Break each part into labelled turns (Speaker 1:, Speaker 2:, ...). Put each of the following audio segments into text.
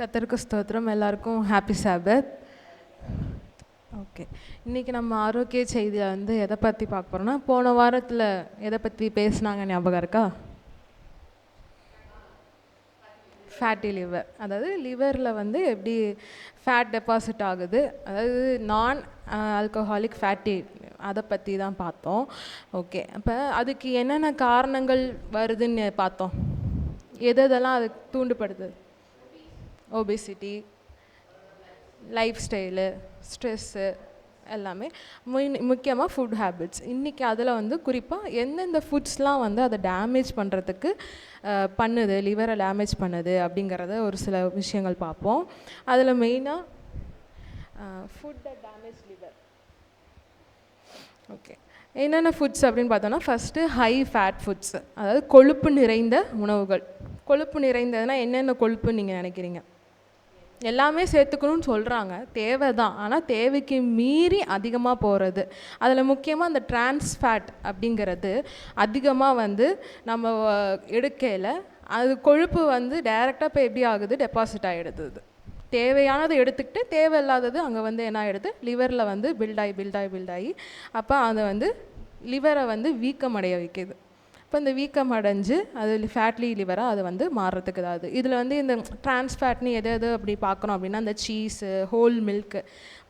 Speaker 1: கத்தருக்கு ஸ்தோத்திரம். எல்லாருக்கும் ஹாப்பி சாபத் ஓகே இன்றைக்கி நம்ம ஆரோக்கிய செய்தியில் வந்து எதை பற்றி பார்க்க போகிறோம்னா போன வாரத்தில் எதை பற்றி பேசுனாங்க ஞாபகம் இருக்கா? ஃபேட்டி லிவர் அதாவது லிவரில் வந்து எப்படி ஃபேட் டெபாசிட் ஆகுது. அதாவது நான் ஆல்கஹாலிக் ஃபேட்டி அதை பற்றி தான் பார்த்தோம். ஓகே அப்போ அதுக்கு என்னென்ன காரணங்கள் வருதுன்னு பார்த்தோம். எது எதெல்லாம் அதுக்கு தூண்டுப்படுது ஒபிசிட்டி லைஃப் ஸ்டைலு ஸ்ட்ரெஸ்ஸு எல்லாமே முக்கியமாக ஃபுட் ஹேபிட்ஸ் இன்றைக்கி அதில் வந்து குறிப்பாக எந்தெந்த ஃபுட்ஸ்லாம் வந்து அதை டேமேஜ் பண்ணுறதுக்கு பண்ணுது லிவரை டேமேஜ் பண்ணுது அப்படிங்கிறத ஒரு சில விஷயங்கள் பார்ப்போம். அதில் மெயினாக ஃபுட் டேமேஜ் லிவர் ஓகே என்னென்ன ஃபுட்ஸ் அப்படின்னு பார்த்தோன்னா ஃபஸ்ட்டு ஹை ஃபேட் ஃபுட்ஸ் அதாவது கொழுப்பு நிறைந்த உணவுகள். கொழுப்பு நிறைந்ததுன்னா என்னென்ன கொழுப்புன்னு நீங்கள் நினைக்கிறீங்க? எல்லாமே சேர்த்துக்கணும்னு சொல்கிறாங்க தேவை தான் ஆனால் தேவைக்கு மீறி அதிகமாக போகிறது அதில் முக்கியமாக அந்த டிரான்ஸ்ஃபேட் அப்படிங்கிறது அதிகமாக வந்து நம்ம எடுக்கையில் அது கொழுப்பு வந்து டைரெக்டாக இப்போ எப்படி ஆகுது? டெபாசிட் ஆகிடுது தேவையானதை எடுத்துக்கிட்டு தேவையில்லாதது அங்கே வந்து என்ன ஆகிடுது லிவரில் வந்து பில்டாகி பில்டாகி பில்டாகி அப்போ அதை வந்து லிவரை வந்து வீக்கமடைய வைக்கிது. இப்போ இந்த வீக்கம் அடைஞ்சு அது ஃபேட்லி லிவராக அது வந்து மாறுறதுக்கு தான் இதில் வந்து இந்த ட்ரான்ஸ் ஃபேட்னு எது எது அப்படி பார்க்குறோம் அப்படின்னா இந்த சீஸு ஹோல் மில்க்கு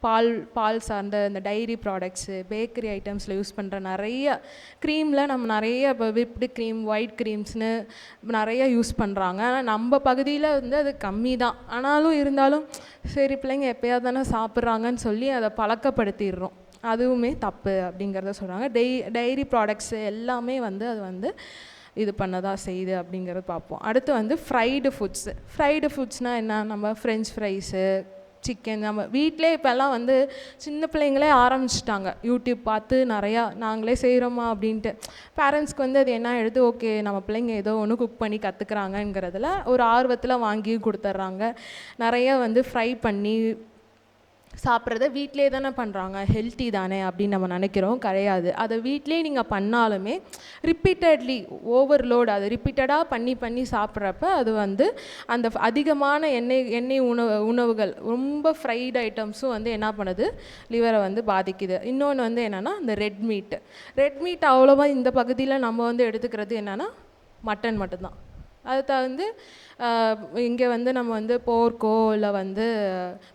Speaker 1: பால் பால் சார்ந்த இந்த டைரி ப்ராடக்ட்ஸு பேக்கரி ஐட்டம்ஸில் யூஸ் பண்ணுற நிறைய க்ரீமில் நம்ம நிறைய இப்போ விப்டு க்ரீம் ஒயிட் க்ரீம்ஸ்னு நிறைய யூஸ் பண்ணுறாங்க ஆனால் நம்ம பகுதியில் வந்து அது கம்மி தான். ஆனாலும் இருந்தாலும் சரி பிள்ளைங்க எப்போயாவது தானே சாப்பிட்றாங்கன்னு சொல்லி அதை பழக்கப்படுத்திடுறோம். அதுவுமே தப்பு அப்படிங்கிறத சொல்கிறாங்க டெய் டைரி ப்ராடக்ட்ஸு எல்லாமே வந்து அது வந்து இது பண்ணதான் செய்யுது அப்படிங்கிறத பார்ப்போம். அடுத்து வந்து ஃப்ரைடு ஃபுட்ஸு ஃப்ரைடு ஃபுட்ஸ்னால் என்ன? நம்ம ஃப்ரெஞ்ச் ஃப்ரைஸு சிக்கன் நம்ம வீட்டிலே இப்போல்லாம் வந்து சின்ன பிள்ளைங்களே ஆரம்பிச்சிட்டாங்க. யூடியூப் பார்த்து நிறையா நாங்களே செய்கிறோமா அப்படின்ட்டு. பேரண்ட்ஸ்க்கு வந்து அது என்ன எடுத்து ஓகே நம்ம பிள்ளைங்க ஏதோ ஒன்று குக் பண்ணி கற்றுக்குறாங்கங்கிறதுல ஒரு ஆர்வத்தில் வாங்கி கொடுத்துட்றாங்க. நிறைய வந்து ஃப்ரை பண்ணி சாப்பிட்றத வீட்டிலே தானே பண்ணுறாங்க ஹெல்த்தி தானே அப்படின்னு நம்ம நினைக்கிறோம். கிடையாது. அதை வீட்டிலே நீங்கள் பண்ணாலுமே ரிப்பீட்டட்லி ஓவர்லோட் அது ரிப்பீட்டடாக பண்ணி பண்ணி சாப்பிட்றப்ப அது வந்து அந்த அதிகமான எண்ணெய் எண்ணெய் உணவு உணவுகள் ரொம்ப ஃப்ரைட் ஐட்டம்ஸும் வந்து என்ன பண்ணுது? லிவரை வந்து பாதிக்குது. இன்னொன்று வந்து என்னென்னா இந்த ரெட் மீட் ரெட் மீட் அவ்வளோவா இந்த பகுதியில் நம்ம வந்து எடுத்துக்கிறது என்னென்னா மட்டன் மட்டும்தான். அது தகுந்து இங்கே வந்து நம்ம வந்து போர்க்கோ இல்லை வந்து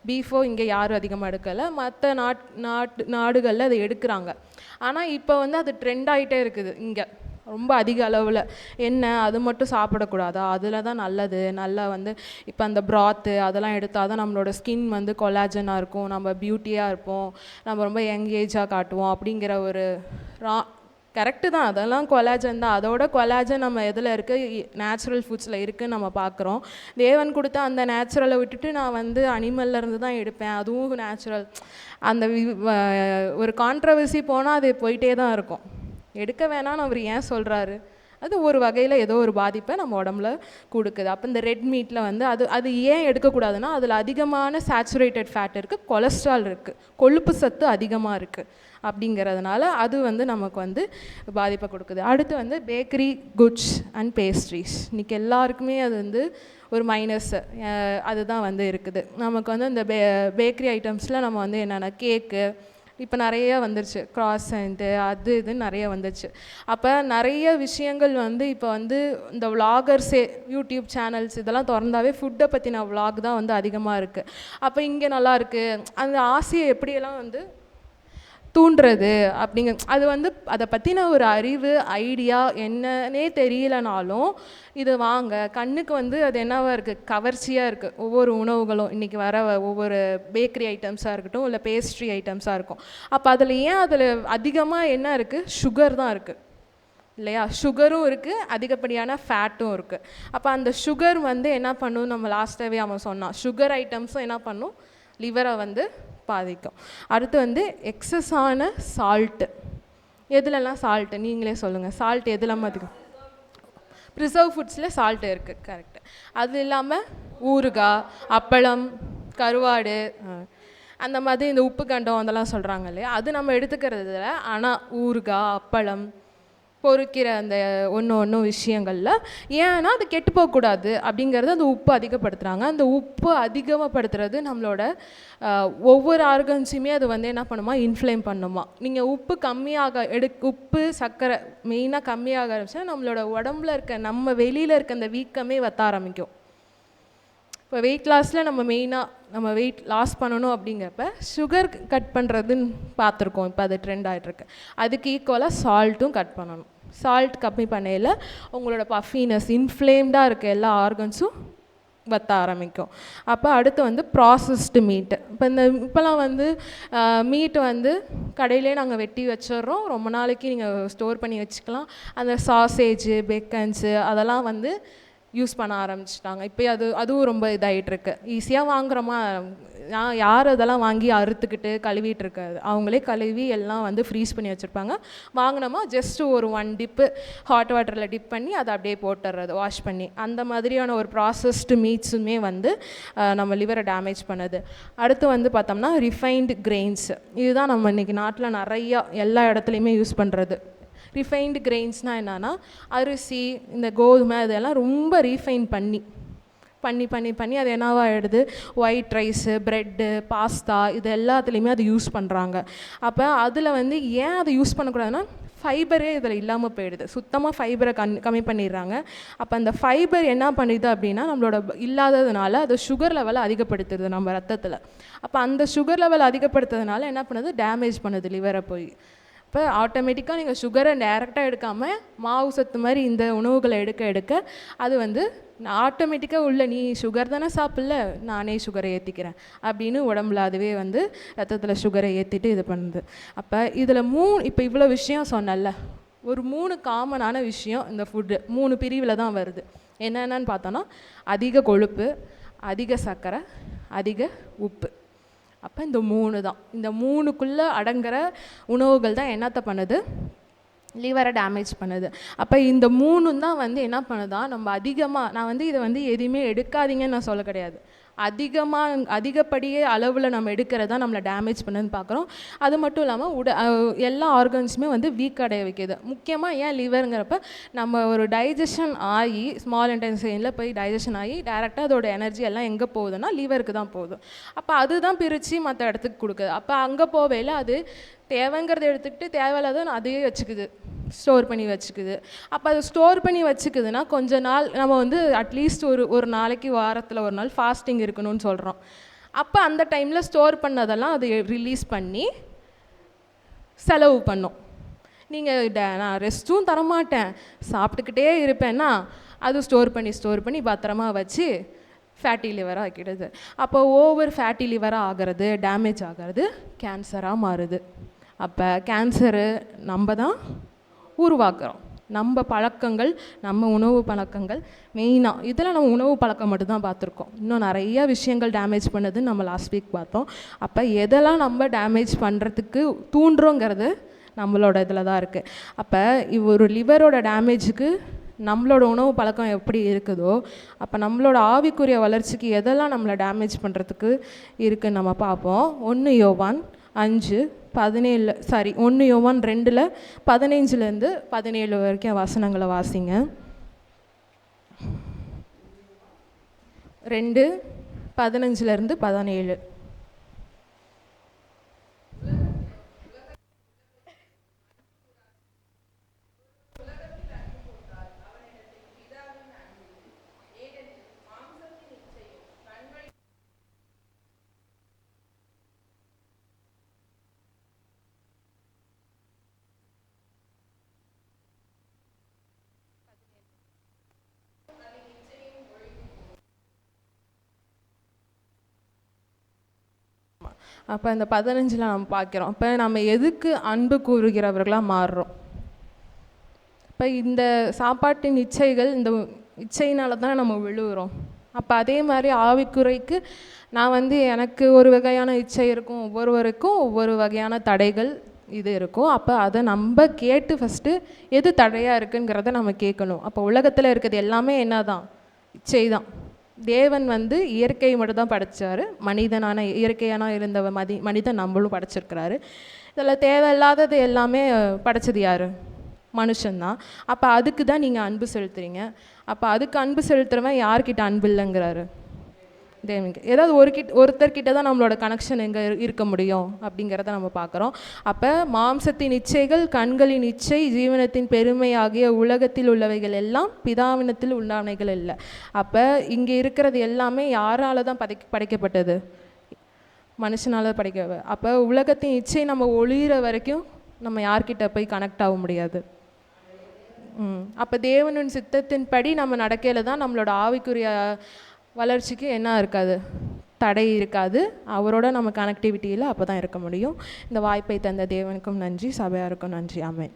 Speaker 1: பீஃபோ இங்கே யாரும் அதிகமாக எடுக்கலை. மற்ற நாட் நாட்டு நாடுகளில் அதை எடுக்கிறாங்க. ஆனால் இப்போ வந்து அது ட்ரெண்ட் ஆகிட்டே இருக்குது. இங்கே ரொம்ப அதிக அளவில். என்ன அது மட்டும் சாப்பிடக்கூடாதா? அதில் தான் நல்லது. நல்லா வந்து இப்போ அந்த ப்ராத்து அதெல்லாம் எடுத்தால் தான் நம்மளோட ஸ்கின் வந்து கொலாஜனாக இருக்கும். நம்ம பியூட்டியாக இருப்போம். நம்ம ரொம்ப யங் ஏஜாக காட்டுவோம் அப்படிங்கிற ஒரு ரா கரெக்டு தான். அதெல்லாம் கொலாஜன் தான். அதோட கொலாஜன் நம்ம எதில் இருக்குது நேச்சுரல் ஃபுட்ஸில் இருக்குதுன்னு நம்ம பார்க்குறோம் தேவன் கொடுத்த அந்த நேச்சுரலை விட்டுட்டு நான் வந்து அனிமல்ல இருந்து தான் எடுப்பேன். அதுவும் நேச்சுரல் அந்த ஒரு கான்ட்ரவர்சி போனால் அது போயிட்டே தான் இருக்கும். எடுக்க வேணாம்னு அவர் ஏன் சொல்கிறாரு அது ஒரு வகையில் ஏதோ ஒரு பாதிப்பை நம்ம உடம்புல கொடுக்குது. அப்போ இந்த ரெட் மீட்டில் வந்து அது அது ஏன் எடுக்கக்கூடாதுன்னா அதில் அதிகமான சேச்சுரேட்டட் ஃபேட் இருக்குது கொலஸ்ட்ரால் இருக்குது கொழுப்பு சத்து அதிகமாக இருக்குது அப்படிங்கிறதுனால அது வந்து நமக்கு வந்து பாதிப்பை கொடுக்குது. அடுத்து வந்து பேக்கரி குட்ஸ் அண்ட் பேஸ்ட்ரீஸ் இன்றைக்கி எல்லாருக்குமே அது வந்து ஒரு மைனஸ் அதுதான் வந்து இருக்குது. நமக்கு வந்து இந்த பே பேக்கரி ஐட்டம்ஸில் நம்ம வந்து என்னென்ன கேக்கு இப்போ நிறைய வந்துருச்சு. க்ராசண்ட்டு அது இதுன்னு நிறைய வந்துருச்சு அப்போ நிறைய விஷயங்கள் வந்து இப்போ வந்து இந்த விலாகர்ஸே யூடியூப் சேனல்ஸ் இதெல்லாம் திறந்தாவே ஃபுட்டை பற்றின விலாக் தான் வந்து அதிகமாக இருக்குது அப்போ இங்கே நல்லா இருக்குது அந்த ஆசையை எப்படியெல்லாம் வந்து தூண்டுறது அப்படிங்க அது வந்து அதை பற்றின ஒரு அறிவு ஐடியா என்னன்னே தெரியலனாலும் இது வாங்க கண்ணுக்கு வந்து அது என்னவாக இருக்குது கவர்ச்சியாக இருக்குது ஒவ்வொரு உணவுகளும் இன்றைக்கி வர ஒவ்வொரு பேக்கரி ஐட்டம்ஸாக இருக்கட்டும் இல்லை பேஸ்ட்ரி ஐட்டம்ஸாக இருக்கும். அப்போ அதில் ஏன் அதில் அதிகமாக என்ன இருக்குது சுகர் தான் இருக்குது இல்லையா? சுகரும் இருக்குது அதிகப்படியான ஃபேட்டும் இருக்குது அப்போ அந்த சுகர் வந்து என்ன பண்ணும்? நம்ம லாஸ்ட்டாகவே அவன் சொன்னான். சுகர் ஐட்டம்ஸும் என்ன பண்ணும்? லிவரை வந்து பாதிக்கும். அடுத்து வந்து எக்ஸஸான சால்ட்டு எதுலலாம் சால்ட்டு நீங்களே சொல்லுங்கள் சால்ட் எதுலாம் அதிகம் ப்ரிசர்வ் ஃபுட்ஸில் சால்ட்டு இருக்குது கரெக்டு அது இல்லாமல் ஊறுகாய் அப்பளம் கருவாடு அந்த மாதிரி இந்த உப்பு கண்டம் அதெல்லாம் சொல்கிறாங்க இல்லையா? அது நம்ம எடுத்துக்கிறதுல. ஆனால் ஊறுகாய் அப்பளம் பொறுக்கிற அந்த ஒன்று ஒன்று விஷயங்களில் ஏன்னா அது கெட்டு போகக்கூடாது அப்படிங்கிறது அந்த உப்பு அதிகப்படுத்துகிறாங்க அந்த உப்பு அதிகமாகப்படுத்துறது நம்மளோட ஒவ்வொரு ஆர்கன்ஸுமே அது வந்து என்ன பண்ணுமா? இன்ஃப்ளேம் பண்ணுமா. நீங்கள் உப்பு கம்மியாக எடு உப்பு சர்க்கரை மெயினாக கம்மியாக ஆரம்பிச்சா நம்மளோட உடம்புல இருக்க நம்ம வெளியில் இருக்க அந்த வீக்கமே வத்த ஆரம்பிக்கும். இப்போ வெயிட் லாஸில் நம்ம மெயினாக நம்ம வெயிட் லாஸ் பண்ணணும் அப்படிங்கிறப்ப சுகர் கட் பண்ணுறதுன்னு பார்த்துருக்கோம். இப்போ அது ட்ரெண்ட் ஆகிட்டுருக்கு அதுக்கு ஈக்குவலாக சால்ட்டும் கட் பண்ணணும். சால்ட் கம்மி பண்ணையில் உங்களோட பஃபினஸ் இன்ஃப்ளேம்டாக இருக்க எல்லா ஆர்கன்ஸும் வத்த ஆரம்பிக்கும். அப்போ அடுத்து வந்து ப்ராசஸ்டு மீட்டு இப்போ இந்த இப்போலாம் வந்து மீட்டு வந்து கடையிலே நாங்கள் வெட்டி வச்சிடுறோம். ரொம்ப நாளைக்கு நீங்கள் ஸ்டோர் பண்ணி வச்சுக்கலாம். அந்த சாசேஜு பெக்கன்ஸு அதெல்லாம் வந்து யூஸ் பண்ண ஆரம்பிச்சிட்டாங்க. இப்போ அது அதுவும் ரொம்ப இதாகிட்டுருக்கு ஈஸியாக வாங்குறோமா? நான் யார் அதெல்லாம் வாங்கி அறுத்துக்கிட்டு கழுவிட்டு இருக்காது அவங்களே கழுவி எல்லாம் வந்து ஃப்ரீஸ் பண்ணி வச்சுருப்பாங்க. வாங்கினோமா? ஜஸ்ட் ஒரு ஒன் டிப்பு ஹாட் வாட்டரில் டிப் பண்ணி அதை அப்படியே போட்டுடுறது வாஷ் பண்ணி. அந்த மாதிரியான ஒரு ப்ராசஸ்டு மீட்ஸுமே வந்து நம்ம லிவரை டேமேஜ் பண்ணுது. அடுத்து வந்து பார்த்தோம்னா ரிஃபைன்டு கிரெயின்ஸ் இதுதான் நம்ம இன்றைக்கி நாட்டில் நிறையா எல்லா இடத்துலையுமே யூஸ் பண்ணுறது ரிஃபைன்டு கிரெயின்ஸ்னால் என்னன்னா அரிசி இந்த கோதுமை இதெல்லாம் ரொம்ப ரீஃபைன் பண்ணி பண்ணி பண்ணி பண்ணி அது என்னவாகிடுது ஒயிட் ரைஸு ப்ரெட்டு பாஸ்தா இது எல்லாத்துலேயுமே அது யூஸ் பண்ணுறாங்க அப்போ அதில் வந்து ஏன் அதை யூஸ் பண்ணக்கூடாதுன்னா ஃபைபரே இதில் இல்லாமல் போயிடுது. சுத்தமாக ஃபைபரை கண் கம்மி பண்ணிடுறாங்க. அப்போ அந்த ஃபைபர் என்ன பண்ணுது அப்படின்னா நம்மளோட இல்லாததுனால அது சுகர் லெவலை அதிகப்படுத்துது நம்ம ரத்தத்தில். அப்போ அந்த சுகர் லெவல் அதிகப்படுத்துறதுனால என்ன பண்ணுது? டேமேஜ் பண்ணுது லிவரை போய். அப்போ ஆட்டோமேட்டிக்காக நீங்கள் சுகரை டேரெக்டாக எடுக்காமல் மாவு சத்து மாதிரி இந்த உணவுகளை எடுக்க எடுக்க அது வந்து ஆட்டோமேட்டிக்காக உள்ள நீ சுகர் தானே சாப்பிடல நானே சுகரை ஏற்றிக்கிறேன் அப்படின்னு உடம்புல அதுவே வந்து ரத்தத்தில் சுகரை ஏற்றிட்டு இது பண்ணுது. அப்போ இதில் மூணு இப்போ இவ்வளோ விஷயம் சொன்னல ஒரு மூணு காமனான விஷயம் இந்த ஃபுட்டு மூணு பிரிவில் தான் வருது. என்னென்னு பார்த்தோன்னா அதிக கொழுப்பு அதிக சர்க்கரை அதிக உப்பு. அப்போ இந்த மூணு தான். இந்த மூணுக்குள்ளே அடங்குற உணவுகள் தான் என்னத்தை பண்ணுது? லிவரை டேமேஜ் பண்ணுது. அப்போ இந்த மூணும் தான் வந்து என்ன பண்ணுதான் நம்ம அதிகமாக நான் வந்து இதை வந்து எதையுமே எடுக்காதீங்கன்னு நான் சொல்ல கிடையாது. அதிகமாக அதிகப்படியே அளவில் நம்ம எடுக்கிறது தான் நம்மளை டேமேஜ் பண்ணுன்னு பார்க்குறோம் அது மட்டும் இல்லாமல் உட எல்லா ஆர்கன்ஸுமே வந்து வீக் அடைய வைக்கிது. முக்கியமாக ஏன் லிவருங்கிறப்ப நம்ம ஒரு டைஜஷன் ஆகி ஸ்மால் இன்டென்சைனில் போய் டைஜஷன் ஆகி டேரெக்டாக அதோட எனர்ஜி எல்லாம் எங்கே போகுதுன்னா லிவருக்கு தான் போகுது. அப்போ அதுதான் பிரித்து மற்ற இடத்துக்கு கொடுக்குது. அப்போ அங்கே போவேல அது தேவைங்கிறத எடுத்துக்கிட்டு தேவையில்லாத அதையே வச்சுக்குது. ஸ்டோர் பண்ணி வச்சுக்குது. அப்போ அது ஸ்டோர் பண்ணி வச்சுக்குதுன்னா கொஞ்ச நாள் நம்ம வந்து அட்லீஸ்ட் ஒரு ஒரு நாளைக்கு வாரத்தில் ஒரு நாள் ஃபாஸ்டிங் இருக்கணும்னு சொல்கிறோம் அப்போ அந்த டைமில் ஸ்டோர் பண்ணதெல்லாம் அது ரிலீஸ் பண்ணி செலவு பண்ணும். நீங்கள் நான் ரெஸ்ட்டும் தரமாட்டேன். சாப்பிட்டுக்கிட்டே இருப்பேன்னா அது ஸ்டோர் பண்ணி ஸ்டோர் பண்ணி பத்திரமா வச்சு ஃபேட்டி லிவராக ஆக்கிடுது. அப்போ ஓவர் ஃபேட்டி லிவராக ஆகிறது டேமேஜ் ஆகிறது கேன்சராக மாறுது. அப்போ கேன்சரு நம்ம தான் உருவாக்குறோம். நம்ம பழக்கங்கள் நம்ம உணவு பழக்கங்கள் மெயினாக இதில் நம்ம உணவு பழக்கம் மட்டும்தான் பார்த்துருக்கோம். இன்னும் நிறைய விஷயங்கள் டேமேஜ் பண்ணது நம்ம லாஸ்ட் வீக் பார்த்தோம். அப்போ எதெல்லாம் நம்ம டேமேஜ் பண்ணுறதுக்கு தூண்டுறோங்கிறது நம்மளோட இதில் தான் இருக்குது அப்போ இவ் ஒரு லிவரோட டேமேஜுக்கு நம்மளோட உணவு பழக்கம் எப்படி இருக்குதோ அப்போ நம்மளோட ஆவிக்குரிய வளர்ச்சிக்கு எதெல்லாம் நம்மளை டேமேஜ் பண்ணுறதுக்கு இருக்குன்னு நம்ம பார்ப்போம். ஒன்று யோவான் அஞ்சு பதினேழு சாரி ஒன்று யோவான் ரெண்டில் பதினைஞ்சிலேருந்து பதினேழு வரைக்கும் வசனங்களை வாசிங்க. ரெண்டு பதினஞ்சுலேருந்து பதினேழு. அப்போ இந்த பதினஞ்சில் நம்ம பார்க்குறோம் இப்போ நம்ம எதுக்கு அன்பு கூறுகிறவர்களாக மாறுறோம்? இப்போ இந்த சாப்பாட்டின் இச்சைகள் இந்த இச்சையினால தான் நம்ம விழுகிறோம். அப்போ அதே மாதிரி ஆவிக்குறைக்கு நான் வந்து எனக்கு ஒரு வகையான இச்சை இருக்கும் ஒவ்வொருவருக்கும் ஒவ்வொரு வகையான தடைகள் இது இருக்கும். அப்போ அதை நம்ம கேட்டு ஃபஸ்ட்டு எது தடையாக இருக்குங்கிறத நம்ம கேட்கணும். அப்போ உலகத்தில் இருக்கிறது எல்லாமே என்ன தான் இச்சை தான் தேவன் வந்து இயற்கையை மட்டும் தான் படைத்தார் மனிதனான இயற்கையான இருந்த மதி மனிதன் நம்மளும் படைச்சிருக்கிறாரு. இதில் தேவையில்லாதது எல்லாமே படைச்சது யார்? மனுஷன்தான். அப்போ அதுக்கு தான் நீங்கள் அன்பு செலுத்துறீங்க. அப்போ அதுக்கு அன்பு செலுத்துறவன் யார்கிட்ட அன்பு இல்லைங்கிறாரு? டேமிங் ஏதாவது ஒரு கிட்ட ஒருத்தர்கிட்ட தான் நம்மளோட கனெக்ஷன் எங்கே இருக்க முடியும் அப்படிங்கிறத நம்ம பார்க்குறோம். அப்போ மாம்சத்தின் இச்சைகள் கண்களின் இச்சை ஜீவனத்தின் பெருமை ஆகிய உலகத்தில் உள்ளவைகள் எல்லாம் பிதாவினத்தில் உள்ளானைகள் இல்லை அப்போ இங்கே இருக்கிறது எல்லாமே யாரால தான் படைக்க படைக்கப்பட்டது? மனுஷனால் படைக்க அப்போ உலகத்தின் இச்சை நம்ம ஒளிகிற வரைக்கும் நம்ம யார்கிட்ட போய் கனெக்ட் ஆக முடியாது? ம். அப்போ தேவனின் சித்தத்தின்படி நம்ம நடக்கையில் தான் நம்மளோட ஆவிக்குரிய வளர்ச்சிக்கு என்ன இருக்காது? தடை இருக்காது. அவரோட நம்ம கனெக்டிவிட்டியில் அப்போ தான் இருக்க முடியும். இந்த வாய்ப்பை தந்த தேவனுக்கும் நன்றி சபையாருக்கும் நன்றி. ஆமென்.